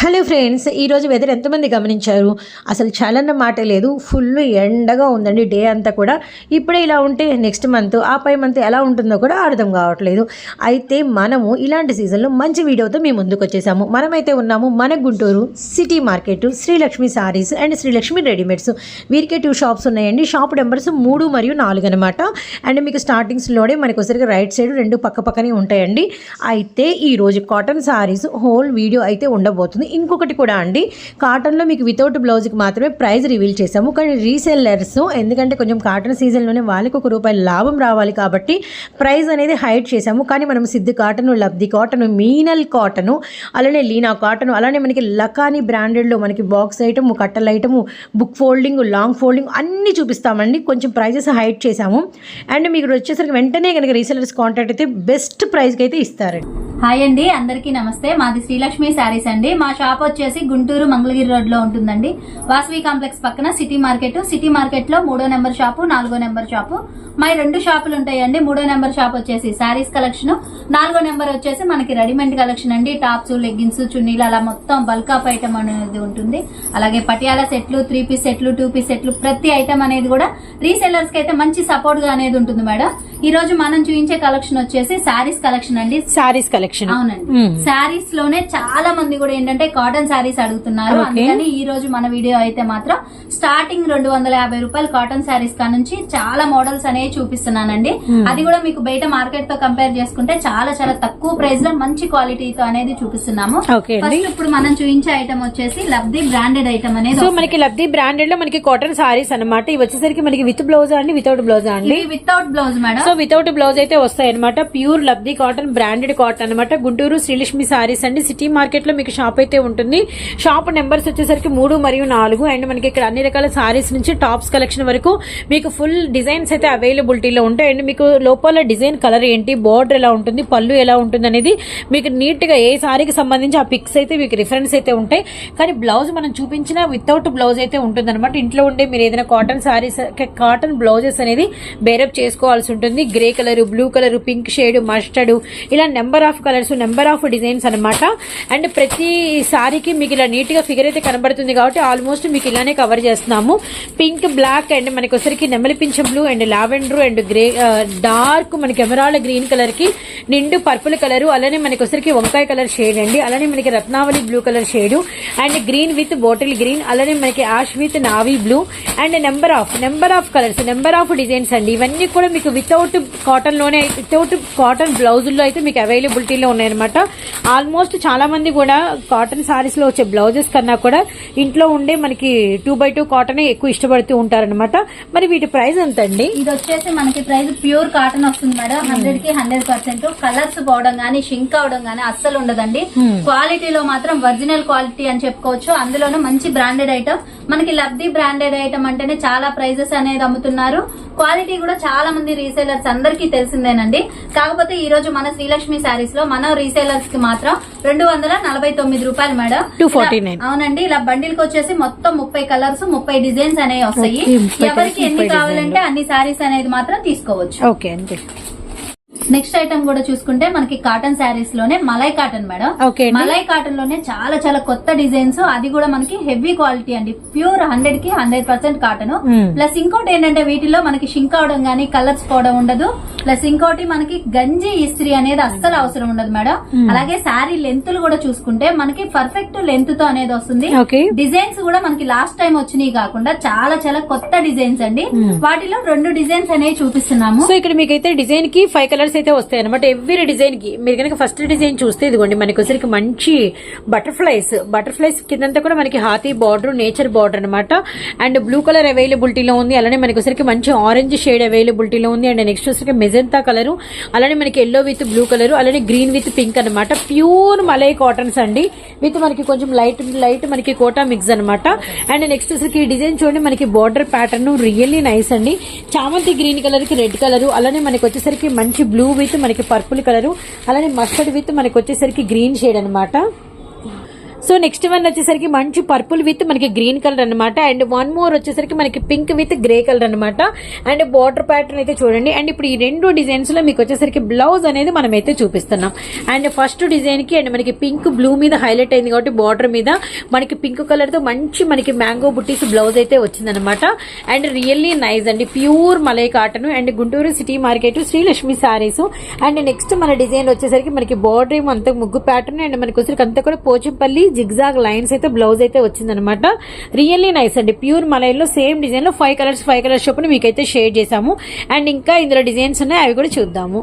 Hello friends ఈరోజు weather ఎంతమంది గమనించారు? అసలు చలన మాట లేదు ఫుల్ ఎండగా ఉందండి డే అంతా కూడా. ఇప్పుడే ఇలా ఉంటే నెక్స్ట్ మంత్ ఆ పై మంత్ ఎలా ఉంటుందో కూడా అర్థం కావట్లేదు. అయితే మనము ఇలాంటి సీజన్లో మంచి వీడియోతో మేము ముందుకు వచ్చేసాము. మనమైతే ఉన్నాము మన Guntur city market Srilakshmi sarees and Srilakshmi readymades వీరికే two shops ఉన్నాయండి షాప్ నెంబర్స్ మూడు మరియు నాలుగు అనమాట అండ్ మీకు స్టార్టింగ్స్లోనే మనకు ఒకసారిగా రైట్ సైడ్ రెండు పక్క పక్కనే ఉంటాయండి. అయితే ఈరోజు కాటన్ సారీస్ హోల్ వీడియో అయితే ఉండబోతుంది. ఇంకొకటి కూడా అండి. కాటన్లో మీకు వితౌట్ బ్లౌజ్కి మాత్రమే ప్రైస్ రివీల్ చేసాము కానీ రీసెల్లర్స్ ఎందుకంటే కొంచెం కాటన్ సీజన్లోనే వాళ్ళకి ఒక రూపాయి లాభం రావాలి కాబట్టి ప్రైస్ అనేది హైడ్ చేసాము కానీ మనం సిద్ధి కాటన్ లబ్ధి కాటన్ మీనల్ కాటను అలానే లీనా కాటన్ అలానే మనకి లకాని బ్రాండెడ్లో మనకి బాక్స్ ఐటము కట్టల item book folding long folding అన్నీ చూపిస్తామండి. కొంచెం ప్రైజెస్ హైడ్ చేసాము అండ్ మీకు వచ్చేసరికి వెంటనే కనుక రీసెలర్స్ కాంటాక్ట్ అయితే బెస్ట్ ప్రైస్కి అయితే ఇస్తారండి. హాయ్ అండి అందరికీ నమస్తే. మాది శ్రీలక్ష్మి శారీస్ అండి. మా షాప్ వచ్చేసి గుంటూరు మంగళగిరి రోడ్లో ఉంటుందండి. వాసవి కాంప్లెక్స్ పక్కన సిటీ మార్కెట్ సిటీ మార్కెట్లో మూడో నెంబర్ షాపు నాలుగో నెంబర్ షాపు. మా రెండు షాపులు ఉంటాయండి. మూడో నెంబర్ షాప్ వచ్చేసి శారీస్ కలెక్షన్ నాలుగో నెంబర్ వచ్చేసి మనకి రెడీమేడ్ కలెక్షన్ అండి. టాప్స్ లెగ్గిన్స్ చున్నీలు అలా మొత్తం బల్క్ ఆఫ్ ఐటమ్ అనేది ఉంటుంది. అలాగే పటియాల సెట్లు త్రీ పీస్ సెట్లు టూ పీస్ సెట్లు ప్రతి ఐటమ్ అనేది కూడా రీసెల్లర్స్కి అయితే మంచి సపోర్ట్గా అనేది ఉంటుంది మేడం. ఈ రోజు మనం చూపించే కలెక్షన్ వచ్చేసి శారీస్ కలెక్షన్ అండి. సారీస్ కలెక్షన్. అవునండి. శారీస్లోనే చాలా మంది కూడా ఏంటంటే కాటన్ శారీస్ అడుగుతున్నారు. అందుకని ఈ రోజు మన వీడియో అయితే మాత్రం స్టార్టింగ్ రెండు వందల యాభై రూపాయలు కాటన్ శారీస్ కా నుంచి చాలా మోడల్స్ అనేవి చూపిస్తున్నానండి. అది కూడా మీకు బయట మార్కెట్తో కంపేర్ చేసుకుంటే చాలా చాలా తక్కువ ప్రైస్లో మంచి క్వాలిటీతో అనేది చూపిస్తున్నాము. ఫస్ట్ ఇప్పుడు మనం చూపించే ఐటమ్ వచ్చేసి లబ్ధి బ్రాండెడ్ ఐటమ్ అనేది సో. మనకి లబ్ధి బ్రాండెడ్లో మనకి కాటన్ సారీస్ అన్నమాట. ఇవి వచ్చేసరికి మనకి విత్ బ్లౌజ్ అండి వితౌట్ బ్లౌజ్ అండి. Without blouse madam so without blouse అయితే వస్తాయి అనమాట ప్యూర్ లబ్ధి కాటన్ బ్రాండెడ్ కాటన్ అనమాట గుంటూరు శ్రీలక్ష్మి సారీస్ అండి. సిటీ మార్కెట్లో మీకు షాప్ అయితే ఉంటుంది. షాప్ నెంబర్స్ వచ్చేసరికి మూడు మరియు నాలుగు. అండ్ మనకి ఇక్కడ అన్ని రకాల సారీస్ నుంచి టాప్స్ కలెక్షన్ వరకు మీకు ఫుల్ డిజైన్స్ అయితే అవైలబిలిటీలో ఉంటాయి. అండ్ మీకు లోపల డిజైన్ కలర్ ఏంటి బోర్డర్ ఎలా ఉంటుంది పళ్ళు ఎలా ఉంటుంది అనేది మీకు నీట్గా ఏ సారీకి సంబంధించి ఆ పిక్స్ అయితే మీకు రిఫరెన్స్ అయితే ఉంటాయి. కానీ బ్లౌజ్ మనం చూపించిన వితౌట్ బ్లౌజ్ అయితే ఉంటుంది అనమాట ఇంట్లో ఉండే మీరు ఏదైనా కాటన్ సారీస్ కాటన్ బ్లౌజెస్ అనేది బేరప్ చేసుకోవాల్సి ఉంటుంది. Grey colour blue colour pink shade mustard ఇలా number of colours number of designs అనమాట అండ్ ప్రతి సారీకి మీకు ఇలా నీట్గా ఫిగర్ అయితే కనబడుతుంది కాబట్టి ఆల్మోస్ట్ మీకు ఇలానే కవర్ చేస్తున్నాము. పింక్ బ్లాక్ అండ్ మనకి ఒకసారికి నెమలి పింఛం blue and lavender and grey dark మనకి ఎమరాల్డ్ గ్రీన్ కలర్కి నిండు పర్పుల్ కలర్ అలానే మనకి ఒకసారికి వంకాయ కలర్ షేడ్ అండి. అలానే మనకి Ratnavali blue colour shade and green with bottle green అలానే మనకి ash with navy blue and number of number of colours number of designs అండి. ఇవన్నీ కూడా మీకు వితౌట్ కాటన్లోనే వితౌట్ కాటన్ బ్లౌజుల్లో అయితే మీకు అవైలబిలిటీలో ఉన్నాయన్నమాట. ఆల్మోస్ట్ చాలా మంది కూడా కాటన్ సారీస్లో వచ్చే బ్లౌజెస్ కన్నా కూడా ఇంట్లో ఉండే మనకి టూ బై టూ కాటన్ ఎక్కువ ఇష్టపడుతూ ఉంటారనమాట మరి వీటి ప్రైస్ ఎంత అండి ఇది వచ్చేసి మనకి ప్రైస్ ప్యూర్ కాటన్ వస్తుంది మేడం. హండ్రెడ్కి హండ్రెడ్ పర్సెంట్ కలర్స్ పోవడం గానీ షింక్ అవడం గానీ అస్సలు ఉండదండి. క్వాలిటీలో మాత్రం ఒరిజినల్ క్వాలిటీ అని చెప్పుకోవచ్చు. అందులోనూ మంచి బ్రాండెడ్ ఐటమ్ మనకి లబ్ధి బ్రాండెడ్ ఐటమ్ అంటేనే చాలా ప్రైజెస్ అనేది అమ్ముతున్నారు. క్వాలిటీ కూడా చాలా మంది రీసేలర్స్ అందరికీ తెలిసిందేనండి. కాకపోతే ఈ రోజు మన శ్రీలక్ష్మి శారీస్లో మన రీసేలర్స్కి మాత్రం రెండు వందల నలభై తొమ్మిది రూపాయలు మేడం. 249. ఇలా- అవునండి ఇలా బండిల్కి వచ్చేసి మొత్తం ముప్పై కలర్స్ ముప్పై డిజైన్స్ అనేవి వస్తాయి. ఎవరికి ఎన్ని కావాలంటే అన్ని సారీస్ అనేది మాత్రం తీసుకోవచ్చు. ఓకే అండి నెక్స్ట్ ఐటమ్ కూడా చూసుకుంటే మనకి కాటన్ శారీస్లోనే మలై కాటన్ మేడం. మలై కాటన్లోనే చాలా చాలా కొత్త డిజైన్స్ అది కూడా మనకి హెవీ క్వాలిటీ అండి. ప్యూర్ హండ్రెడ్కి హండ్రెడ్ పర్సెంట్ కాటన్. ప్లస్ ఇంకోటి ఏంటంటే వీటిలో మనకి షింక్ అవడం గానీ కలర్స్ పోవడం ఉండదు. ప్లస్ ఇంకోటి మనకి గంజి ఇస్త్రీ అనేది అస్సలు అవసరం ఉండదు మేడం. అలాగే శారీ లెంతులు కూడా చూసుకుంటే మనకి పర్ఫెక్ట్ లెంత్తో అనేది వస్తుంది. డిజైన్స్ కూడా మనకి లాస్ట్ టైం వచ్చినాయి కాకుండా చాలా చాలా కొత్త డిజైన్స్ అండి. వాటిలో రెండు డిజైన్స్ అనేవి చూపిస్తున్నాము. సో ఇక్కడ మీకైతే డిజైన్కి ఫైవ్ కలర్స్ అయితే వస్తాయి అనమాట ఎవ్రీ డిజైన్కి మీరు కనుక ఫస్ట్ డిజైన్ చూస్తే ఇదిగోండి మనకి వచ్చరికి మంచి బటర్ఫ్లైస్ బటర్ఫ్లైస్ కిందంతా కూడా మనకి హాతీ బార్డర్ నేచర్ బార్డర్ అనమాట అండ్ బ్లూ కలర్ అవైలబిలిటీలో ఉంది. అలానే మనకి వచ్చరికి మంచి ఆరెంజ్ షేడ్ అవైలబిలిటీలో ఉంది. అండ్ నెక్స్ట్ వచ్చరికి మెజెంటా కలర్ అలానే మనకి ఎల్లో విత్ బ్లూ కలర్ అలానే గ్రీన్ విత్ పింక్ అనమాట ప్యూర్ మలై కాటన్స్ అండి. విత్ మనకి కొంచెం లైట్ లైట్ మనకి కోటా మిక్స్ అనమాట అండ్ నెక్స్ట్ వచ్చరికి డిజైన్ చూడండి మనకి బార్డర్ ప్యాటర్న్ రియల్లీ నైస్ అండి. చామంతి గ్రీన్ కలర్కి రెడ్ కలర్ అలానే మనకి వచ్చేసరికి మంచి బ్లూ విత్ మనకి పర్పుల్ కలర్ అలానే మస్టర్డ్ విత్ మనకి వచ్చేసరికి గ్రీన్ షేడ్ అనమాట సో నెక్స్ట్ వన్ వచ్చేసరికి మంచి పర్పుల్ విత్ మనకి గ్రీన్ కలర్ అన్నమాట. అండ్ వన్ మోర్ వచ్చేసరికి మనకి పింక్ విత్ గ్రే కలర్ అనమాట అండ్ బార్డర్ ప్యాటర్న్ అయితే చూడండి. అండ్ ఇప్పుడు ఈ రెండు డిజైన్స్లో మీకు వచ్చేసరికి బ్లౌజ్ అనేది మనం అయితే చూపిస్తున్నాం. అండ్ ఫస్ట్ డిజైన్కి అండ్ మనకి పింక్ బ్లూ మీద హైలైట్ అయింది కాబట్టి బార్డర్ మీద మనకి పింక్ కలర్తో మంచి మనకి మ్యాంగో బుట్టీస్ బ్లౌజ్ అయితే వచ్చిందనమాట అండ్ రియల్లీ నైస్ అండి. Pure malai cotton and Guntur city market Srilakshmi sarees and next మన డిజైన్ వచ్చేసరికి మనకి బార్డర్ ఏమో అంత ముగ్గు ప్యాటర్న్ అండ్ మనకి వచ్చేసరికి అంతా కూడా పోచంపల్లి జిగ్జాగ్ లైన్స్ అయితే బ్లౌజ్ అయితే వచ్చిందనమాట రియల్లీ నైస్ అండి. ప్యూర్ మలైలో సేమ్ డిజైన్లో ఫైవ్ కలర్స్ ఫైవ్ కలర్స్ చొప్పున మీకైతే షేర్ చేసాము అండ్ ఇంకా ఇందులో డిజైన్స్ ఉన్నాయి అవి కూడా చూద్దాము.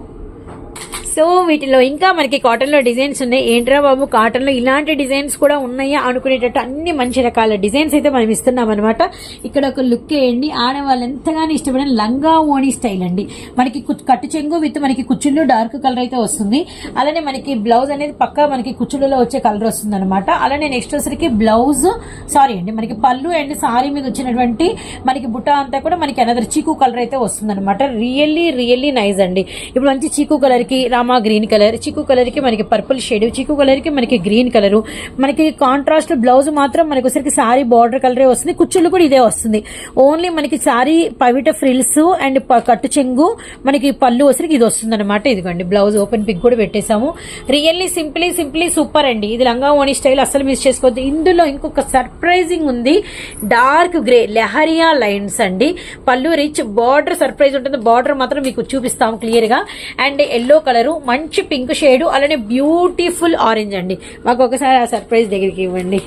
సో వీటిలో ఇంకా మనకి కాటన్లో డిజైన్స్ ఉన్నాయి. ఏంట్రా బాబు కాటన్లో ఇలాంటి డిజైన్స్ కూడా ఉన్నాయా అనుకునేటట్టు అన్ని మంచి రకాల డిజైన్స్ అయితే మనం ఇస్తున్నాం అనమాట ఇక్కడ ఒక లుక్ వేయండి. ఆడవాళ్ళు ఎంతగానో ఇష్టపడిన లంగా ఓణి స్టైల్ అండి. మనకి కు- కట్టు చెంగు విత్ మనకి కుచ్చుళ్ళు డార్క్ కలర్ అయితే వస్తుంది. అలానే మనకి బ్లౌజ్ అనేది పక్కా మనకి కుచ్చుళ్ళలో వచ్చే కలర్ వస్తుంది అనమాట అలానే నెక్స్ట్ వచ్చరికి బ్లౌజ్ సారీ అండి మనకి పళ్ళు అండ్ సారీ మీద వచ్చినటువంటి మనకి బుట్ట అంతా కూడా మనకి అనదర్ చీకు కలర్ అయితే వస్తుంది అనమాట రియల్లీ రియల్లీ నైస్ అండి. ఇప్పుడు మంచి చీకు కలర్కి రామా గ్రీన్ కలర్ చిక్కు కలర్కి మనకి పర్పుల్ షేడ్ చిక్కు కలర్కి మనకి గ్రీన్ కలర్. మనకి కాంట్రాస్ట్ బ్లౌజ్ మాత్రం మనకి ఒకసారికి సారీ బార్డర్ కలరే వస్తుంది. కుచ్చులు కూడా ఇదే వస్తుంది. ఓన్లీ మనకి సారీ పవిట ఫ్రిల్స్ అండ్ ప- కట్టు చెంగు మనకి పళ్ళు వచ్చరికి ఇది వస్తుంది అనమాట ఇదిగోండి బ్లౌజ్ ఓపెన్ పిక్ కూడా పెట్టేశాము. రియల్లీ సింప్లీ సింప్లీ సూపర్ అండి. ఇది లంగా ఓణి స్టైల్ అసలు మిస్ చేసుకోవద్దు. ఇందులో ఇంకొక సర్ప్రైజింగ్ ఉంది. డార్క్ గ్రే లెహరియా లైన్స్ అండి. పళ్ళు రిచ్ బార్డర్ సర్ప్రైజ్ ఉంటుంది. బార్డర్ మాత్రం మీకు చూపిస్తాము క్లియర్గా. అండ్ ఎల్లో కలర్ మంచి పింక్ షేడ్ అలానే బ్యూటిఫుల్ ఆరెంజ్ అండి. మాకు ఒకసారి ఆ సర్ప్రైజ్ దగ్గరికి ఇవ్వండి.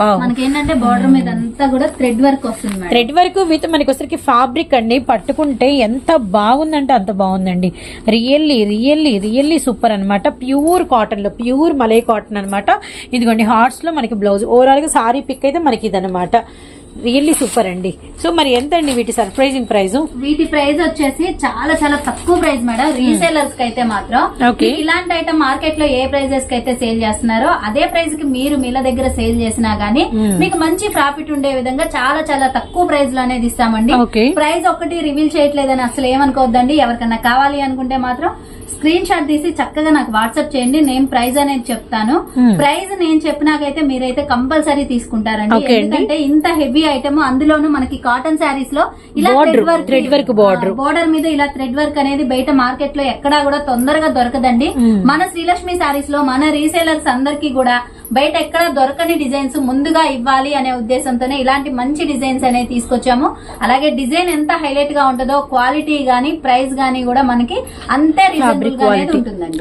వావ్ మనకి ఏంటంటే బార్డర్ మీద అంతా కూడా థ్రెడ్ వర్క్ వస్తుంది థ్రెడ్ వర్క్ విత్ మనకి వచ్చరికి ఫ్యాబ్రిక్ అండి. పట్టుకుంటే ఎంత బాగుందంటే అంత బాగుందండి. రియల్లీ రియల్లీ రియల్లీ సూపర్ అన్నమాట. ప్యూర్ కాటన్లో ప్యూర్ మలై కాటన్ అన్నమాట. ఇదిగోండి హార్ట్స్లో మనకి బ్లౌజ్ ఓవరాల్గా సారీ పిక్ అయితే మనకి ఇదన్నమాట. రియల్లీ సూపర్ అండి. సో మరి ఎంత అండి వీటి సర్ప్రైజింగ్ ప్రైస్ వీటి ప్రైస్ వచ్చేసి చాలా చాలా తక్కువ ప్రైస్ మేడం. రీసేలర్స్కి అయితే మాత్రం. ఇలాంటి ఐటమ్ మార్కెట్లో ఏ ప్రైజెస్కి అయితే సేల్ చేస్తున్నారో అదే ప్రైస్కి మీరు మీల దగ్గర సేల్ చేసినా గానీ Hmm. మీకు మంచి ప్రాఫిట్ ఉండే విధంగా చాలా చాలా తక్కువ ప్రైస్లో అనేది ఇస్తామండి. ప్రైస్ ఒకటి రివీల్ చేయట్లేదని అసలు ఏమనుకోవద్దండి. ఎవరికన్నా కావాలి అనుకుంటే మాత్రం స్క్రీన్ షాట్ తీసి చక్కగా నాకు వాట్సాప్ చేయండి నేను ప్రైస్ అనేది చెప్తాను Hmm. ప్రైస్ నేను చెప్పినాకైతే మీరైతే కంపల్సరీ తీసుకుంటారండి. ఎందుకంటే ఇంత హెవీ ఐటమ్ అందులోనూ మనకి కాటన్ శారీస్లో ఇలా థ్రెడ్ వర్క్. బోర్డర్ మీద ఇలా థ్రెడ్ వర్క్ అనేది బయట మార్కెట్లో ఎక్కడా కూడా తొందరగా దొరకదండి Hmm. మన శ్రీలక్ష్మి శారీస్లో మన రీసేలర్స్ అందరికీ కూడా బయట ఎక్కడ దొరకని డిజైన్స్ ముందుగా ఇవ్వాలి అనే ఉద్దేశంతోనే ఇలాంటి మంచి డిజైన్స్ అనేవి తీసుకొచ్చాము అలాగే డిజైన్ ఎంత హైలైట్గా ఉంటుందో క్వాలిటీ గానీ ప్రైస్ గానీ కూడా మనకి అంతే రీజనబుల్ ఫ్యాబ్రిక్ క్వాలిటీ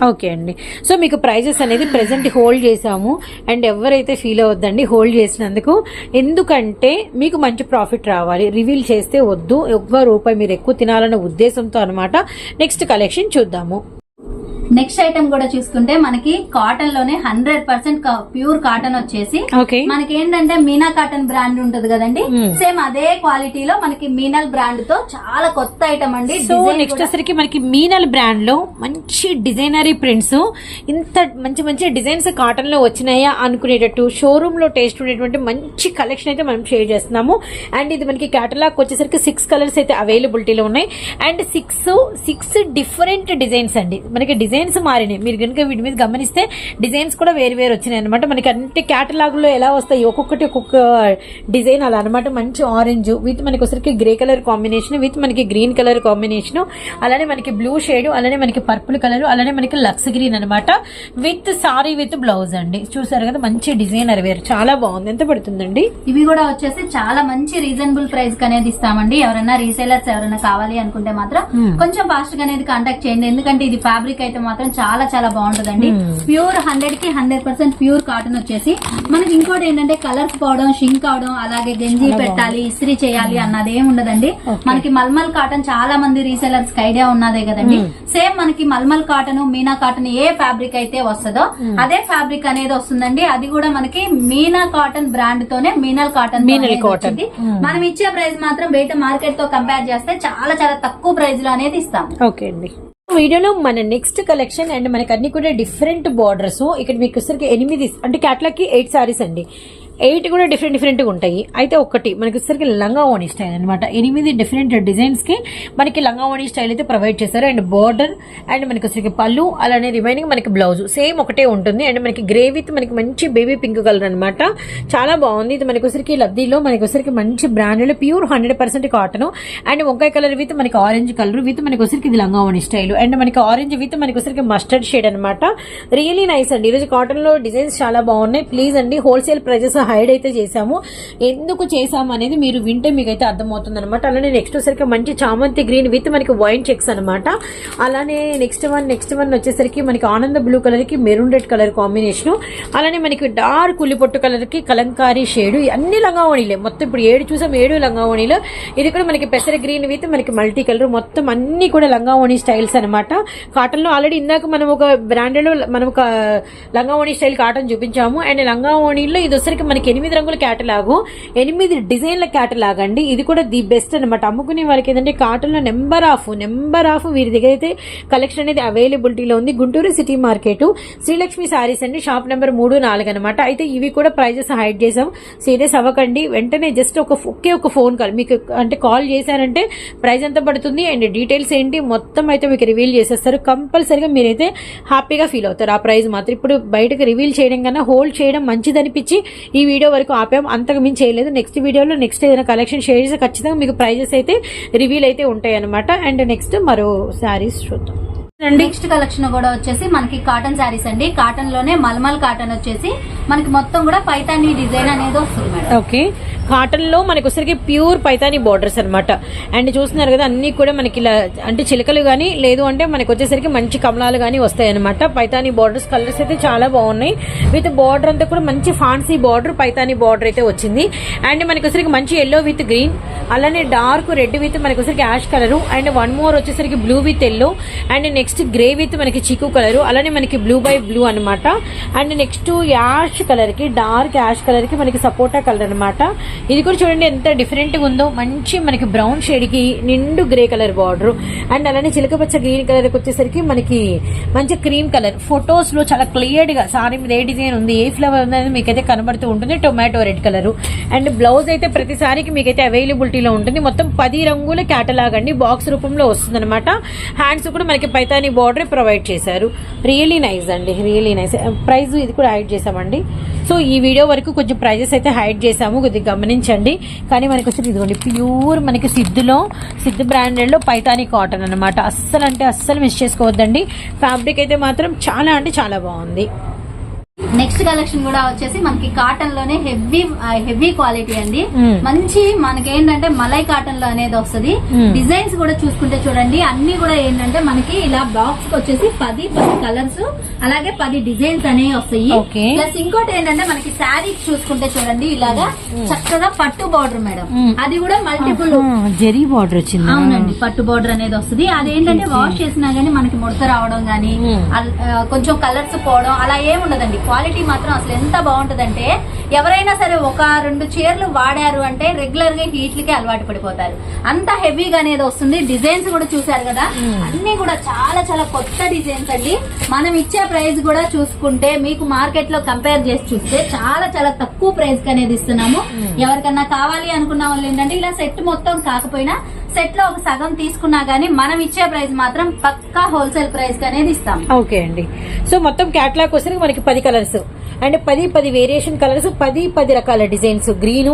ఓకే అండి. సో మీకు ప్రైజెస్ అనేది ప్రెసెంట్ హోల్డ్ చేసాము అండ్ ఎవరైతే ఫీల్ అవ్వద్దండి హోల్డ్ చేసినందుకు. ఎందుకంటే మీకు మంచి ప్రాఫిట్ రావాలి. రివీల్ చేస్తే వద్దు. ఒక్క రూపాయి మీరు ఎక్కువ తినాలన్న ఉద్దేశంతో అనమాట నెక్స్ట్ కలెక్షన్ చూద్దాము. నెక్స్ట్ ఐటమ్ కూడా చూసుకుంటే మనకి కాటన్లోనే హండ్రెడ్ పర్సెంట్ ప్యూర్ కాటన్ వచ్చేసి ఓకే. మనకి ఏంటంటే మీనా కాటన్ బ్రాండ్ ఉంటది కదండి. Hmm. సేమ్ అదే క్వాలిటీలో మనకి మీనల్ బ్రాండ్తో చాలా కొత్త ఐటమ్ అండి. సో నెక్స్ట్ వచ్చరికి మనకి మీనల్ బ్రాండ్లో మంచి డిజైనరీ ప్రింట్స్ ఇంత మంచి మంచి డిజైన్స్ కాటన్లో వచ్చినాయా అనుకునేటట్టు షోరూమ్లో టేస్ట్ ఉండేటువంటి మంచి కలెక్షన్ అయితే మనం షేర్ చేస్తున్నాము. అండ్ ఇది మనకి కేటలాగ్ వచ్చేసరికి సిక్స్ కలర్స్ అయితే అవైలబిలిటీలో ఉన్నాయి. And six six different designs అండి. మనకి డిజైన్స్ మారినాయి. మీరు కనుక వీటి మీద గమనిస్తే డిజైన్స్ కూడా వేరు వేరు వచ్చినాయి అనమాట మనకి అంటే కేటలాగ్లో ఎలా వస్తాయి? ఒక్కొక్కటి ఒక్కొక్క డిజైన్ అలా అనమాట మంచి ఆరెంజ్ విత్ మనకి వచ్చరికి గ్రే కలర్ కాంబినేషన్ విత్ మనకి గ్రీన్ కలర్ కాంబినేషన్ అలానే మనకి బ్లూ షేడ్ అలానే మనకి పర్పుల్ కలర్ అలానే మనకి లక్స్ గ్రీన్ అనమాట విత్ సారీ విత్ బ్లౌజ్ అండి. చూసారు కదా మంచి డిజైనర్ వేరు చాలా బాగుంది. ఎంత పడుతుందండి? ఇవి కూడా వచ్చేసి చాలా మంచి రీజనబుల్ ప్రైస్ అనేది ఇస్తామండి ఎవరైనా రీసేలర్స్ ఎవరైనా కావాలి అనుకుంటే మాత్రం Hmm. కొంచెం ఫాస్ట్గా అనేది కాంటాక్ట్ చేయండి. ఎందుకంటే ఇది ఫ్యాబ్రిక్ అయితే మాత్రం చాలా చాలా బాగుంటదండి. Hmm. ప్యూర్ హండ్రెడ్కి హండ్రెడ్ పర్సెంట్ ప్యూర్ కాటన్ వచ్చేసి మనకి ఇంకోటి ఏంటంటే కలర్స్ పోవడం షింక్ అవడం అలాగే గంజి పెట్టాలి ఇస్త్రీ చేయాలి అన్నది ఏం ఉండదండి. మనకి మల్మల్ కాటన్ చాలా మంది రీసేలర్స్ ఐడియా ఉన్నదే కదండి. సేమ్ మనకి మల్మల్ కాటన్ మీనా కాటన్ ఏ ఫ్యాబ్రిక్ అయితే వస్తుందో అదే ఫ్యాబ్రిక్ అనేది వస్తుందండి. అది కూడా మనకి మీనా కాటన్ బ్రాండ్ తోనే మీనల్ కాటన్. Hmm. మనం ఇచ్చే ప్రైస్ మాత్రం బయట మార్కెట్తో కంపేర్ చేస్తే చాలా చాలా తక్కువ ప్రైస్లో అనేది ఇస్తాం ఓకే అండి. వీడియోలో మన నెక్స్ట్ కలెక్షన్ అండ్ మనకు అన్ని కూడా డిఫరెంట్ బార్డర్స్ ఇక్కడ మీకు ఎనిమిది అంటే క్యాట్లాగ్కి ఎయిట్ సారీస్ అండి. ఎయిట్ కూడా డిఫరెంట్ డిఫరెంట్గా ఉంటాయి. అయితే ఒకటి మనకి వచ్చేసరికి లంగా ఓణి స్టైల్ అనమాట ఎనిమిది డిఫరెంట్ డిజైన్స్కి మనకి లంగా ఓణి స్టైల్ అయితే ప్రొవైడ్ చేశారు. అండ్ బార్డర్ అండ్ మనకి వచ్చేసరికి పళ్ళు అలానే రిమైనింగ్ మనకి బ్లౌజ్. సేమ్ ఒకటే ఉంటుంది. అండ్ మనకి గ్రే విత్ మనకి మంచి బేబీ పింక్ కలర్ అనమాట చాలా బాగుంది. ఇది మనకి వచ్చరికి లద్దీలో మనకి వచ్చరికి మంచి branded pure hundred percent cotton. And వంకాయ కలర్ విత్ మనకి ఆరెంజ్ కలర్ విత్ మనకి వచ్చరికి ఇది లంగా ఓణి స్టైల్. అండ్ మనకి ఆరెంజ్ విత్ మనకి వచ్చరికి మస్టర్డ్ షేడ్ అనమాట రియలీ నైస్ అండి. ఈరోజు కాటన్లో డిజైన్స్ చాలా బాగున్నాయి. ప్లీజ్ అండి హోల్సేల్ ప్రైజెస్ హైడ్ అయితే చేసాము ఎందుకు చేసాము అనేది మీరు వింటే మీకు అయితే అర్థమవుతుంది అనమాట అలానే నెక్స్ట్ వచ్చేసరికి మంచి చామంతి గ్రీన్ విత్ మనకి వైన్ చెక్స్ అనమాట అలానే నెక్స్ట్ వన్ నెక్స్ట్ వన్ వచ్చేసరికి మనకి ఆనంద బ్లూ కలర్కి మెరూన్ రెడ్ కలర్ కాంబినేషన్ అలానే మనకి డార్క్ ఉల్లిపొట్టు కలర్కి కలంకారీ షేడ్ అన్ని లంగావణిలే. మొత్తం ఇప్పుడు ఏడు చూసాం ఏడు లంగావణిలు. ఇది కూడా మనకి పెసర గ్రీన్ విత్ మనకి మల్టీ కలర్ మొత్తం అన్ని కూడా లంగావణి స్టైల్స్ అనమాట కాటన్లో ఆల్రెడీ ఇందాక మనం ఒక బ్రాండెడ్ మనం ఒక లంగావణి స్టైల్ కాటన్ చూపించాము. అండ్ లంగావణిలో ఇది వచ్చరికి మనకి ఎనిమిది రంగుల క్యాటలాగు ఎనిమిది డిజైన్ల క్యాటలాగ్ అండి ఇది కూడా ది బెస్ట్ అనమాట అమ్ముకునే వాళ్ళకి ఏంటంటే కాటన్లో నెంబర్ ఆఫ్ నెంబర్ ఆఫ్ వీరి దగ్గర అయితే కలెక్షన్ అనేది అవైలబిలిటీలో ఉంది. Guntur city market. Srilakshmi sarees అండి. షాప్ నెంబర్ మూడు నాలుగు అనమాట అయితే ఇవి కూడా ప్రైజెస్ హైడ్ చేసాం సీరియస్ అవ్వకండి. వెంటనే జస్ట్ ఒక ఒకే ఒక ఫోన్ కాల్. మీకు అంటే కాల్ చేశారంటే ప్రైస్ ఎంత పడుతుంది అండ్ డీటెయిల్స్ ఏంటి మొత్తం అయితే మీకు రివీల్ చేసేస్తారు. కంపల్సరిగా మీరైతే హ్యాపీగా ఫీల్ అవుతారు ఆ ప్రైస్ మాత్రం. ఇప్పుడు బయటకు రివీల్ చేయడం కన్నా హోల్డ్ చేయడం మంచిదనిపించి ఈ ఈ వీడియో వరకు ఆపాం. అంతకు మించి చేయలేదు. నెక్స్ట్ వీడియోలో నెక్స్ట్ ఏదైనా కలెక్షన్ షేర్ చేస్తే ఖచ్చితంగా మీకు ప్రైజెస్ అయితే రివీల్ అయితే ఉంటాయి అనమాట అండ్ నెక్స్ట్ మరో శారీస్ చూద్దాం. నెక్స్ట్ కలెక్షన్ కూడా వచ్చేసి మనకి కాటన్ శారీస్ అండి. కాటన్లోనే మల్మల్ కాటన్ వచ్చేసి మనకి మొత్తం కూడా పైతాని డిజైన్ అనేది వస్తుంది మేడం. ఓకే. కాటన్లో మనకి వచ్చరికి ప్యూర్ పైతాని బోర్డర్స్ అన్నమాట. అండ్ చూస్తున్నారు కదా అన్ని కూడా మనకి ఇలా అంటే చిలకలు గానీ లేదు అంటే మనకి వచ్చేసరికి మంచి కమలాలు గానీ వస్తాయి అనమాట పైతాని బోర్డర్స్ కలర్స్ అయితే చాలా బాగున్నాయి. విత్ బార్డర్ అంతా కూడా మంచి ఫాన్సీ బార్డర్ పైతాని బార్డర్ అయితే వచ్చింది. అండ్ మనకి వచ్చరికి మంచి ఎల్లో విత్ గ్రీన్ అలానే డార్క్ రెడ్ విత్ మనకి వచ్చేసరికి ash colour and one more వచ్చేసరికి blue with yellow and next grey with మనకి చిక్కు కలర్ అలానే మనకి బ్లూ బై బ్లూ అన్నమాట. అండ్ నెక్స్ట్ యాష్ కలర్కి డార్క్ యాష్ కలర్కి మనకి సపోటా కలర్ అన్నమాట. ఇది కూడా చూడండి ఎంత డిఫరెంట్గా ఉందో. మంచి మనకి బ్రౌన్ షేడ్కి నిండు గ్రే కలర్ బార్డర్ అండ్ అలానే చిలక పచ్చ గ్రీన్ కలర్కి వచ్చేసరికి మనకి మంచి క్రీమ్ కలర్ ఫొటోస్లో చాలా క్లియర్గా సారీ మీద ఏ డిజైన్ ఉంది ఏ ఫ్లవర్ ఉంది అనేది మీకైతే కనబడుతూ ఉంటుంది tomato red colour and blouse అయితే ప్రతిసారికి మీకైతే క్వాలిటీలో ఉంటుంది. మొత్తం పది రంగుల క్యాటలాగ్ అండి. బాక్స్ రూపంలో వస్తుంది అనమాట హ్యాండ్స్ కూడా మనకి పైతాని బార్డర్ ప్రొవైడ్ చేశారు. రియలీ నైస్ అండి. రియలీ నైస్ ప్రైస్ ఇది కూడా హైడ్ చేసామండి సో ఈ వీడియో వరకు కొంచెం ప్రైజెస్ అయితే హైడ్ చేసాము కొద్దిగా గమనించండి. కానీ మనకి వచ్చి ఇదిగోండి ప్యూర్ మనకి సిద్ధులో సిద్ధు బ్రాండెడ్లో పైతాని కాటన్ అనమాట అస్సలు అంటే అస్సలు మిస్ చేసుకోవద్దండి. ఫ్యాబ్రిక్ అయితే మాత్రం చాలా అంటే చాలా బాగుంది. నెక్స్ట్ కలెక్షన్ కూడా వచ్చేసి మనకి కాటన్లోనే హెవీ హెవీ క్వాలిటీ అండి. మ్మ్. మంచి మనకి ఏంటంటే మలై కాటన్లో అనేది వస్తుంది. డిజైన్స్ కూడా చూసుకుంటే చూడండి అన్ని కూడా ఏంటంటే మనకి ఇలా బాక్స్కి వచ్చేసి పది పది కలర్స్ అలాగే పది డిజైన్స్ అనేవి వస్తాయి. ప్లస్ ఇంకోటి ఏంటంటే మనకి శారీ చూసుకుంటే చూడండి ఇలాగా చక్కగా పట్టు బార్డర్ మేడం. అది కూడా మల్టిపుల్ జెరీ బార్డర్ వచ్చింది? అవునండి పట్టు బార్డర్ అనేది వస్తుంది. అదేంటంటే వాష్ చేసినా గానీ మనకి ముడత రావడం గానీ కొంచెం కలర్స్ పోవడం అలా ఏం ఉండదండి క్వాలిటీ మాత్రం అసలు ఎంత బాగుంటదంటే ఎవరైనా సరే ఒక రెండు చీరలు వాడారు అంటే రెగ్యులర్గా హీట్లకి అలవాటు పడిపోతారు. అంత హెవీగా అనేది వస్తుంది. డిజైన్స్ కూడా చూసారు కదా? అన్ని కూడా చాలా చాలా కొత్త డిజైన్స్ అండి. మనం ఇచ్చే ప్రైస్ కూడా చూసుకుంటే మీకు మార్కెట్లో కంపేర్ చేసి చూస్తే చాలా చాలా తక్కువ ప్రైస్ అనేది ఇస్తున్నాము. ఎవరికన్నా కావాలి అనుకున్న వాళ్ళు ఏంటంటే ఇలా సెట్ మొత్తం కాకపోయినా సెట్లో ఒక సగం తీసుకున్నా గానీ మనం ఇచ్చే ప్రైస్ మాత్రం పక్కా హోల్సేల్ ప్రైస్ అనేది ఇస్తాం. ఓకే అండి. సో మొత్తం క్యాట్లాగ్ వస్తే మనకి పది కలర్స్ అండ్ పది పది వేరియేషన్ కలర్స్ పది పది రకాల డిజైన్స్ గ్రీన్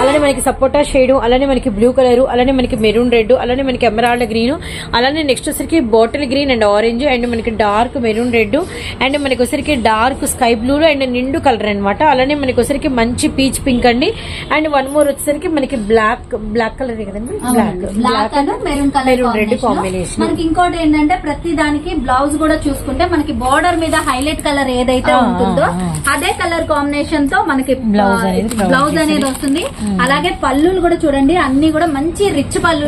అలానే మనకి సపోటా షేడ్ అలానే మనకి బ్లూ కలర్ అలానే మనకి మెరూన్ రెడ్ అలానే మనకి ఎమరాల్డ్ గ్రీన్ అలానే నెక్స్ట్ వచ్చరికి bottle green and orange and మనకి డార్క్ మెరూన్ రెడ్ అండ్ మనకి వచ్చరికి డార్క్ స్కై బ్లూ అండ్ నిండు కలర్ అన్నమాట. అలానే మనకి వచ్చరికి మంచి పీచ్ పింక్ అండి. అండ్ వన్ మోర్ వచ్చేసరికి మనకి బ్లాక్ బ్లాక్ కలర్ కదండి? Black black and maroon colour maroon red combination మనకి ఇంకోటి ఏంటంటే ప్రతి దానికి బ్లౌజ్ కూడా చూసుకుంటే మనకి బోర్డర్ మీద హైలైట్ కలర్ ఏదైతే ఉంటుందో అదే కలర్ కాంబినేషన్తో మనకి బ్లౌజ్ అనేది వస్తుంది. అలాగే పళ్ళులు కూడా చూడండి అన్ని కూడా మంచి రిచ్ పళ్ళు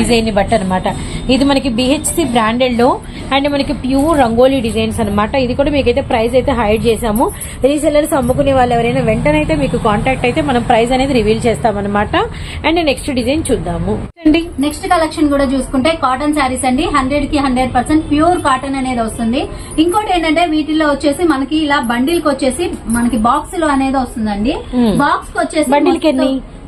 డిజైన్ని బట్టి అనమాట ఇది మనకి బిహెచ్సి బ్రాండెడ్లో అండ్ మనకి ప్యూర్ రంగోలీ డిజైన్స్ అన్నమాట. ఇది కూడా మీకైతే ప్రైస్ అయితే హైడ్ చేసాము రీసెల్లర్స్ అమ్ముకునే వాళ్ళు ఎవరైనా వెంటనే అయితే మీకు కాంటాక్ట్ అయితే మనం ప్రైస్ అనేది రివీల్ చేస్తామన్నమాట అండ్ నెక్స్ట్ డిజైన్ చూద్దాము. అండి నెక్స్ట్ కలెక్షన్ కూడా చూసుకుంటే కాటన్ శారీస్ అండి. హండ్రెడ్కి హండ్రెడ్ పర్సెంట్ ప్యూర్ కాటన్ అనేది వస్తుంది. ఇంకోటి ఏంటంటే వీటిలో వచ్చేసి మనకి ఇలా బండిల్కి వచ్చేసి మనకి బాక్స్లో అనేది వస్తుందండి. బాక్స్కి వచ్చేసి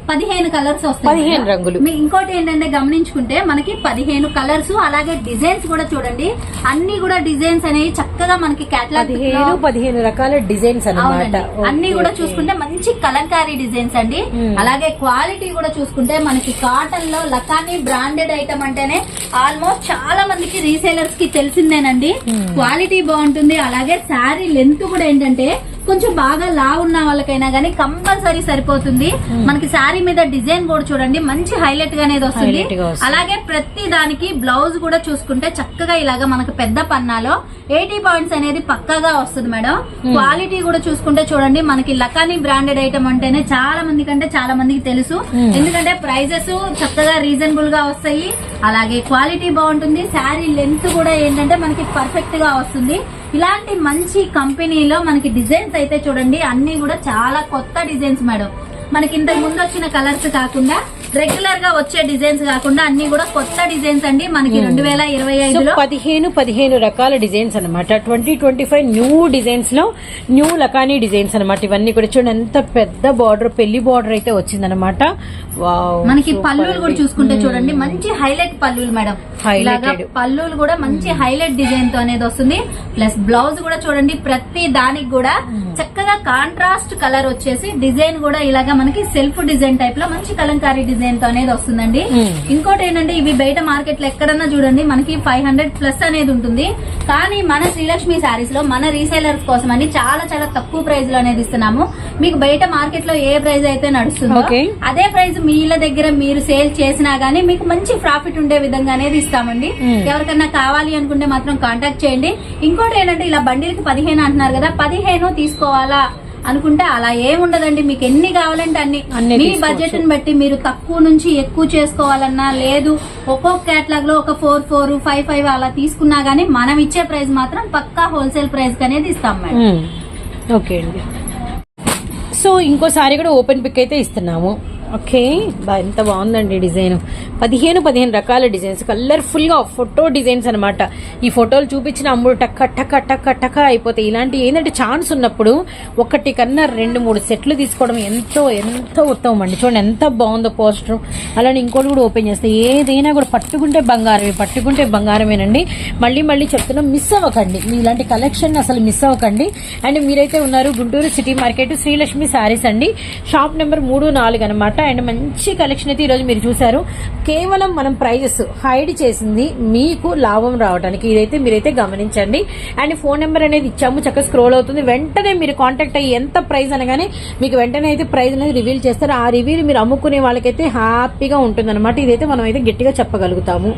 పదిహేను కలర్స్ వస్తాయి పదిహేను. రంగులు. ఇంకోటి ఏంటంటే గమనించుకుంటే మనకి పదిహేను కలర్స్ అలాగే డిజైన్స్ కూడా చూడండి అన్ని కూడా డిజైన్స్ అనేవి చక్కగా మనకి కేటలాగ్ పదిహేను రకాల డిజైన్స్ అవునండి. అన్ని కూడా. చూసుకుంటే మంచి కలంకారీ డిజైన్స్ అండి. అలాగే క్వాలిటీ కూడా చూసుకుంటే మనకి కాటన్లో లకానీ బ్రాండెడ్ ఐటమ్ అంటేనే ఆల్మోస్ట్ చాలా మందికి రీసేలర్స్కి తెలిసిందేనండి. క్వాలిటీ బాగుంటుంది అలాగే శారీ లెంత్ కూడా ఏంటంటే కొంచెం బాగా లా ఉన్న వాళ్ళకైనా గానీ కంపల్సరీ సరిపోతుంది. మనకి శారీ మీద డిజైన్ కూడా చూడండి మంచి హైలైట్గా అనేది వస్తుంది. అలాగే ప్రతి దానికి బ్లౌజ్ కూడా చూసుకుంటే చక్కగా ఇలాగా మనకు పెద్ద పన్నాలో ఎయిటీ పాయింట్స్ అనేది పక్కాగా వస్తుంది మేడం. క్వాలిటీ కూడా చూసుకుంటే చూడండి మనకి లకానీ బ్రాండెడ్ ఐటమ్ అంటేనే చాలా మంది కంటే చాలా మందికి తెలుసు. ఎందుకంటే ప్రైజెస్ చక్కగా రీజనబుల్గా వస్తాయి. అలాగే క్వాలిటీ బాగుంటుంది. శారీ లెంత్ కూడా ఏంటంటే మనకి పర్ఫెక్ట్గా వస్తుంది. ఇలాంటి మంచి కంపెనీలో మనకి డిజైన్స్ అయితే చూడండి అన్ని కూడా చాలా కొత్త డిజైన్స్ మేడం. మనకి ఇంతకు ముందు వచ్చిన కలర్స్ కాకుండా రెగ్యులర్గా వచ్చే డిజైన్స్ కాకుండా అన్ని కూడా కొత్త డిజైన్స్ అండి. మనకి రెండు వేల ఇరవై ఐదులో పదిహేను పదిహేను రకాల డిజైన్స్ అన్నమాట. ట్వంటీ ట్వంటీ ఫైవ్ న్యూ డిజైన్స్లో న్యూ లకానీ డిజైన్స్ అన్నమాట. ఇవన్నీ కూడా చూడండి ఎంత పెద్ద బార్డర్ పెళ్ళి బార్డర్ అయితే వచ్చిందనమాట మనకి పల్లులు కూడా. చూసుకుంటే. చూడండి మంచి హైలైట్ పల్లులు మేడం. పల్లులు కూడా మంచి హైలైట్ డిజైన్తో అనేది వస్తుంది. ప్లస్ బ్లౌజ్ కూడా చూడండి ప్రతి దానికి కూడా చక్కగా కాంట్రాస్ట్ కలర్ వచ్చేసి డిజైన్ కూడా ఇలాగా మనకి సెల్ఫ్ డిజైన్ టైప్లో మంచి కలంకారీ డిజైన్తో అనేది వస్తుందండి మ్మ్. ఇంకోటి ఏంటంటే ఇవి బయట మార్కెట్లో ఎక్కడన్నా చూడండి మనకి ఫైవ్ హండ్రెడ్ ప్లస్ అనేది ఉంటుంది కానీ మన శ్రీలక్ష్మి శారీస్లో మన రీసేలర్స్ కోసం అని చాలా చాలా తక్కువ ప్రైస్లో అనేది ఇస్తున్నాము మీకు బయట మార్కెట్లో ఏ ప్రైస్ అయితే నడుస్తుందో. అదే ప్రైస్ మీల దగ్గర మీరు సేల్ చేసినా గానీ మీకు మంచి ప్రాఫిట్ ఉండే విధంగా అనేది ఇస్తామండి Hmm. ఎవరికన్నా కావాలి అనుకుంటే మాత్రం కాంటాక్ట్ చేయండి ఇంకోటి ఏంటంటే ఇలా బండిలకి పదిహేను అంటున్నారు కదా పదిహేను తీసుకోవాలా అనుకుంటే అలా ఏముండదండి. మీకు ఎన్ని కావాలంటే అన్ని. మీ. బడ్జెట్ని బట్టి మీరు తక్కువ నుంచి ఎక్కువ చేసుకోవాలన్నా లేదు. ఒక్కొక్క కేటలాగ్లో ఒక ఫోర్ ఫోర్ ఫైవ్ ఫైవ్ అలా తీసుకున్నా గానీ మనం ఇచ్చే ప్రైస్ మాత్రం పక్కా హోల్సేల్ ప్రైస్ అనేది ఇస్తాం మేడం. ఓకే అండి. సో ఇంకోసారి కూడా ఓపెన్ పిక్ అయితే ఇస్తున్నాము. ఓకే. ఎంత బాగుందండి డిజైన్. పదిహేను పదిహేను రకాల డిజైన్స్. కలర్ఫుల్గా ఫోటో డిజైన్స్ అనమాట ఈ ఫోటోలు చూపించిన అమ్ముడు టక్క టక్క టక్క టక్క అయిపోతాయి ఇలాంటి ఏంటంటే ఛాన్స్ ఉన్నప్పుడు ఒకటి కన్నా రెండు మూడు సెట్లు తీసుకోవడం ఎంతో ఎంతో ఉత్తమం అండి. చూడండి ఎంత బాగుందో పోస్టర్. అలానే ఇంకోటి కూడా ఓపెన్ చేస్తే ఏదైనా కూడా పట్టుకుంటే బంగారమే పట్టుకుంటే బంగారమేనండి. మళ్ళీ మళ్ళీ చెప్తున్నాం మిస్ అవ్వకండి. మీ ఇలాంటి కలెక్షన్ అసలు మిస్ అవ్వకండి. అండ్ మీరైతే ఉన్నారు గుంటూరు సిటీ మార్కెట్ శ్రీలక్ష్మి శారీస్ అండి. షాప్ నెంబర్ మూడు నాలుగు అనమాట అండ్ మంచి కలెక్షన్ అయితే ఈరోజు మీరు చూసారు కేవలం మనం ప్రైజెస్ హైడ్ చేసింది మీకు లాభం రావడానికి ఇదైతే మీరైతే గమనించండి. అండ్ ఫోన్ నెంబర్ అనేది ఇచ్చాము చక్కగా స్క్రోల్ అవుతుంది. వెంటనే మీరు కాంటాక్ట్ అయ్యి ఎంత ప్రైజ్ అనగానే మీకు వెంటనే అయితే ప్రైస్ అనేది రివీల్ చేస్తారు. ఆ రివీల్ మీరు అమ్ముకునే వాళ్ళకైతే హ్యాపీగా ఉంటుంది ఇదైతే మనం అయితే గట్టిగా చెప్పగలుగుతాము.